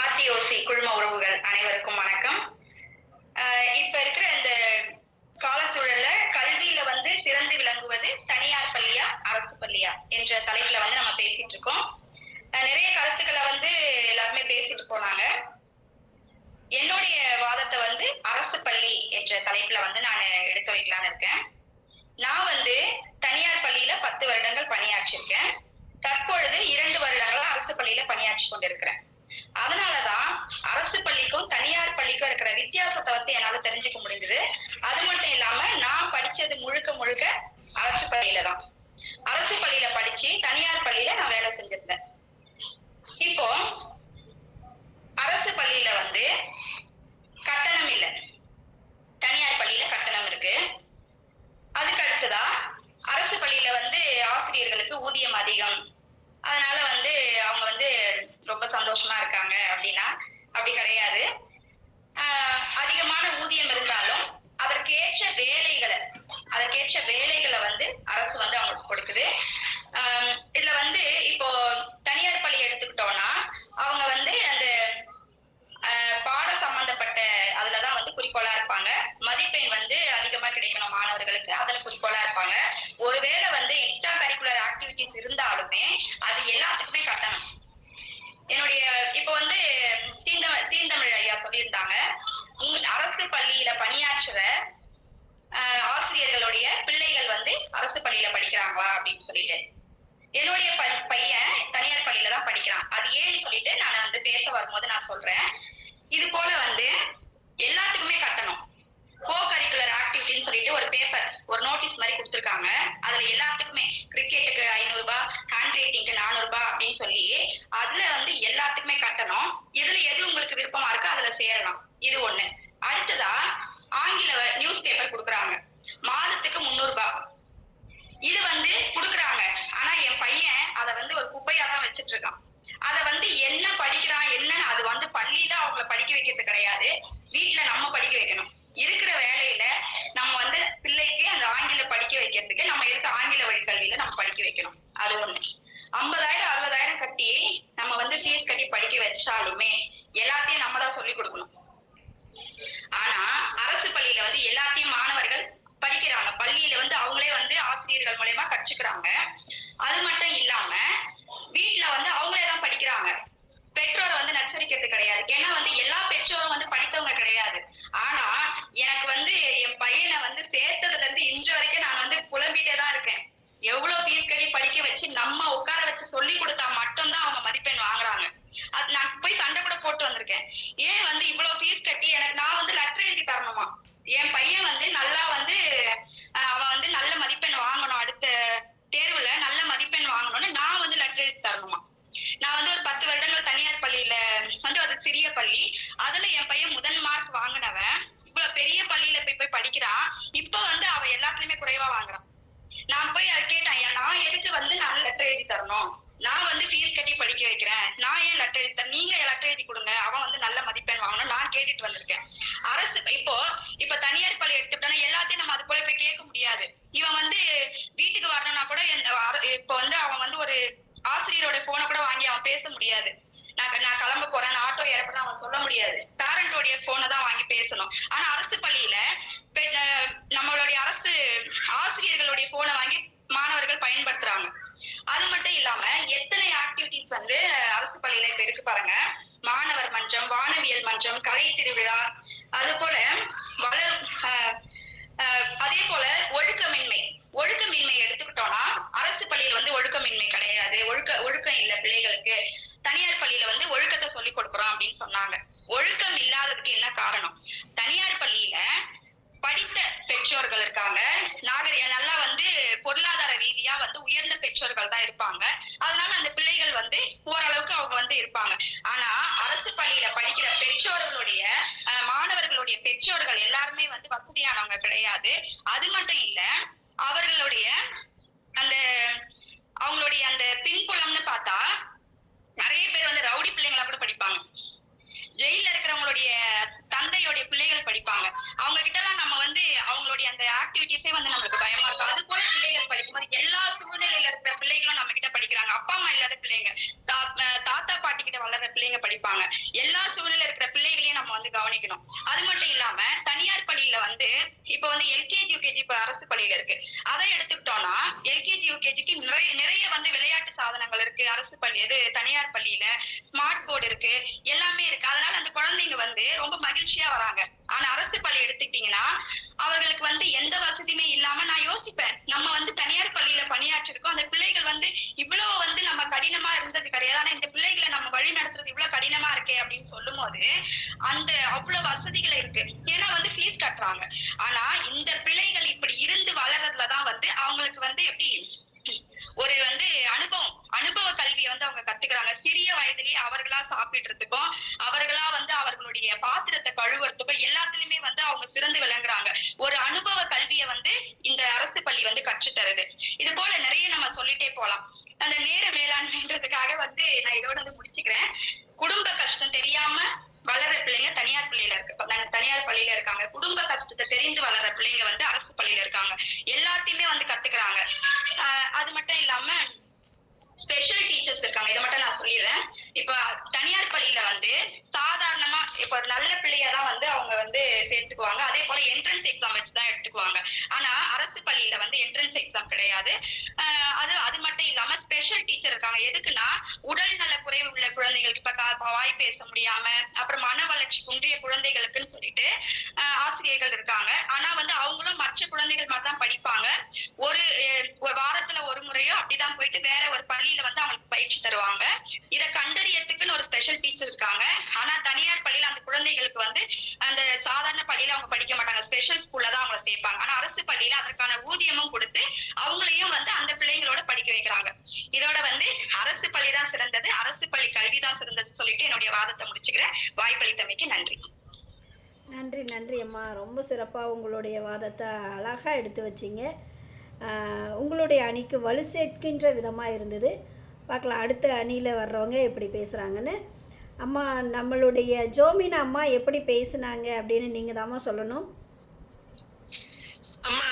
ஆர்டிஓசி குழும உறவுகள் அனைவருக்கும் வணக்கம். இப்ப இருக்கிற இந்த கால சூழல்ல கல்வியில வந்து சிறந்து விளங்குவது தனியார் பள்ளியா அரசு பள்ளியா என்ற தலைப்புல வந்து நம்ம பேசிட்டு இருக்கோம். நிறைய கருத்துக்களை வந்து எல்லாருமே பேசிட்டு போனாங்க. என்னுடைய வாதத்தை வந்து அரசு பள்ளி என்ற தலைப்புல வந்து நான் எடுக்க வைக்கலான்னு இருக்கேன். நான் வந்து தனியார் பள்ளியில பத்து வருடங்கள் பணியாற்றிருக்கேன். தற்பொழுது இரண்டு வருடங்களா அரசு பள்ளியில பணியாற்றி கொண்டிருக்கிறேன். அதனாலதான் அரசு பள்ளிக்கும் தனியார் பள்ளிக்கும் இருக்கிற வித்தியாசத்தை வந்து என்னால தெரிஞ்சுக்க முடிஞ்சது. அது மட்டும் இல்லாம நான் படிச்சது முழுக்க முழுக்க அரசு பள்ளியில தான் அப்படின்னா அப்படி கிடையாது. película லெட்டர் எழுதி கொடுங்க. அவன் வந்து நல்ல மதிப்பெண் வாங்கணும் நான் கேட்டுட்டு வந்திருக்கேன். அரசு இப்போ இப்ப தனியார் பள்ளி எடுத்துட்டோம்னா எல்லாத்தையும் நம்ம அது போல போய் கேட்க முடியாது. இவன் வந்து வீட்டுக்கு வரணும்னா கூட இப்போ வந்து அவன் வந்து ஒரு ஆசிரியரோட போனை கூட வாங்கி அவன் பேச முடியாது. நான் நான் கிளம்ப போறேன் ஆட்டோ இறப்புறேன் அவன் சொல்ல முடியாது. பேரண்டோடைய போனை தான் வாங்கி பேசணும். ஆனா அரசு கலை திருவிழா அது போல வளர் அதே போல ஒழுக்கமின்மை. ஒழுக்கமின்மை எடுத்துக்கிட்டோம்னா அரசு பள்ளியில வந்து ஒழுக்கமின்மை கிடையாது. ஒழுக்க ஒழுக்கம் இல்ல பிள்ளைகளுக்கு. தனியார் பள்ளியில வந்து ஒழுக்கத்தை சொல்லி கொடுக்குறோம் அப்படின்னு சொன்னாங்க. ஒழுக்கம் இல்லாததுக்கு என்ன காரணம்? தனியார் பள்ளியில படித்த பெற்றோர்கள் இருக்காங்க. நாகரிக நல்லா வந்து பொருளாதார ரீதியா வந்து உயர்ந்த பெற்றோர்கள் தான் இருப்பாங்க. அதனால அந்த பிள்ளைகள் வந்து பள்ளியில இருக்கு. அதை எடுத்துக்கிட்டோம்னா எல்கேஜி யூகேஜிக்கு நிறைய நிறைய வந்து விளையாட்டு சாதனங்கள் இருக்கு. அரசு பள்ளி இது தனியார் பள்ளியில ஸ்மார்ட் போர்டு இருக்கு எல்லாமே இருக்கு. அதனால அந்த குழந்தைங்க வந்து ரொம்ப மகிழ்ச்சியா வராங்க. ஆனா அரசு பள்ளி எடுத்துக்கிட்டீங்கன்னா அவர்களுக்கு வந்து எந்த வசதியுமே இல்லாம நான் யோசிப்பேன். நம்ம வந்து தனியார் பள்ளியில பணியாற்றிருக்கோம். அந்த பிள்ளைகள் வந்து இவ்வளவு வந்து நம்ம கடினமா இருந்தது கிடையாது. ஆனா இந்த பிள்ளைகளை நம்ம வழி நடத்துறது இவ்வளவு கடினமா இருக்கே அப்படின்னு சொல்லும் போது அந்த அவ்வளவு வசதிகள் இருக்கு. ஏன்னா வந்து ஃபீஸ் கட்டுறாங்க. ஆனா இந்த பிள்ளைகள் இப்படி வந்து அவங்களுக்கு வந்து எப்படி ஒரு வந்து அனுபவம் அனுபவ கல்வியை வந்து அவங்க கத்துக்கிறாங்க. சிறிய வயதிலேயே அவர்களா சாப்பிடுறதுக்கும் அவர்களா வந்து அவர்களுடைய பாத்திரத்தை கழுவுறதுக்கும் எல்லாத்துலயுமே வந்து அவங்க சிறந்து விளங்குறாங்க. ஒரு அனுபவ கல்வியை வந்து இந்த அரசு பள்ளி வந்து கற்றுத்தருது இது போல நிறைய நம்ம சொல்லிட்டே போலாம். அந்த நேர மேலாண்மைன்றதுக்காக வந்து நான் இதோட பள்ளியில இருக்காங்க. குடும்ப கஷ்டத்தை தெரிந்து வளர்ற பிள்ளைங்க வந்து அரசு பள்ளியில இருக்காங்க. எல்லாத்தையுமே வந்து கத்துக்கிறாங்க. அது மட்டும் இல்லாம ஸ்பெஷல் டீச்சர்ஸ் இருக்காங்க. இதை மட்டும் நான் சொல்லிடுறேன். இப்ப தனியார் பள்ளியில வந்து சாதாரணமா இப்ப ஒரு நல்ல பிள்ளையதான் வந்து அவங்க வந்து சேர்த்துக்குவாங்க. அதே போல என்ட்ரன்ஸ் எக்ஸாம் வச்சு தான் எடுத்துக்குவாங்க. ஆனா அரசு பள்ளியில வந்து என்ட்ரன்ஸ் எக்ஸாம் கிடையாது. ஆஹ் அது அது மட்டும் இல்லாம ஸ்பெஷல் டீச்சர் இருக்காங்க. எதுக்குன்னா உடல் நல குறைவு உள்ள குழந்தைகளுக்கு இப்ப வாய் பேச முடியாம அப்புறம் மன வளர்ச்சி குன்றிய குழந்தைகளுக்கு சொல்லிட்டு ஆஹ் ஆசிரியர்கள் இருக்காங்க ஆனா வந்து அவங்களும் மற்ற குழந்தைகள் மாதிரி தான் படிப்பாங்க. ஒரு ஒரு வாரத்துல ஒரு முறையோ அப்படிதான் போயிட்டு வேற ஒரு பள்ளியில வந்து அவங்களுக்கு பயிற்சி தருவாங்க. இதை கண்டறியத்துக்குன்னு ஒரு ஸ்பெஷல் டீச்சர் இருக்காங்க ஆனா தனியார் பள்ளியில அந்த குழந்தைகளுக்கு வந்து அந்த சாதாரண பள்ளியில அவங்க படிக்க மாட்டாங்க ஸ்பெஷல் ஸ்கூல்ல தான் அவங்கள சேர்ப்பாங்க ஆனா அரசு பள்ளியில அதற்கான ஊதியமும் கொடுத்து அவங்களையும் வந்து அந்த பிள்ளைங்களோட படிக்க வைக்கிறாங்க இதோட வந்து அரசு பள்ளி தான் சிறந்தது அரசு பள்ளி கல்வி தான் சிறந்தது சொல்லிட்டு என்னுடைய வாதத்தை முடிச்சுக்கிறேன் வாய்ப்பளித்தமைக்கு நன்றி நன்றி நன்றி அம்மா ரொம்ப சிறப்பாக உங்களுடைய வாதத்தை அழகாக எடுத்து வச்சிங்க. உங்களுடைய அணிக்கு வலு சேர்க்கின்ற விதமாக இருந்தது. பார்க்கலாம் அடுத்த அணியில் வர்றவங்க எப்படி பேசுகிறாங்கன்னு அம்மா நம்மளுடைய ஜோமினா அம்மா எப்படி பேசுனாங்க அப்படின்னு நீங்கள் தாம்மா சொல்லணும். அம்மா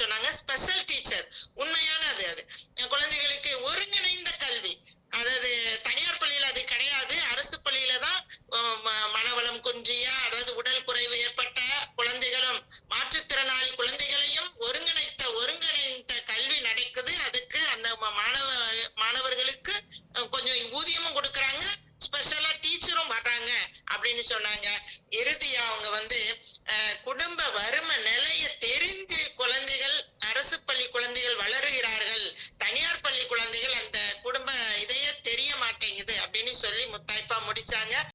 சொன்னாங்க. ஸ்பெஷல்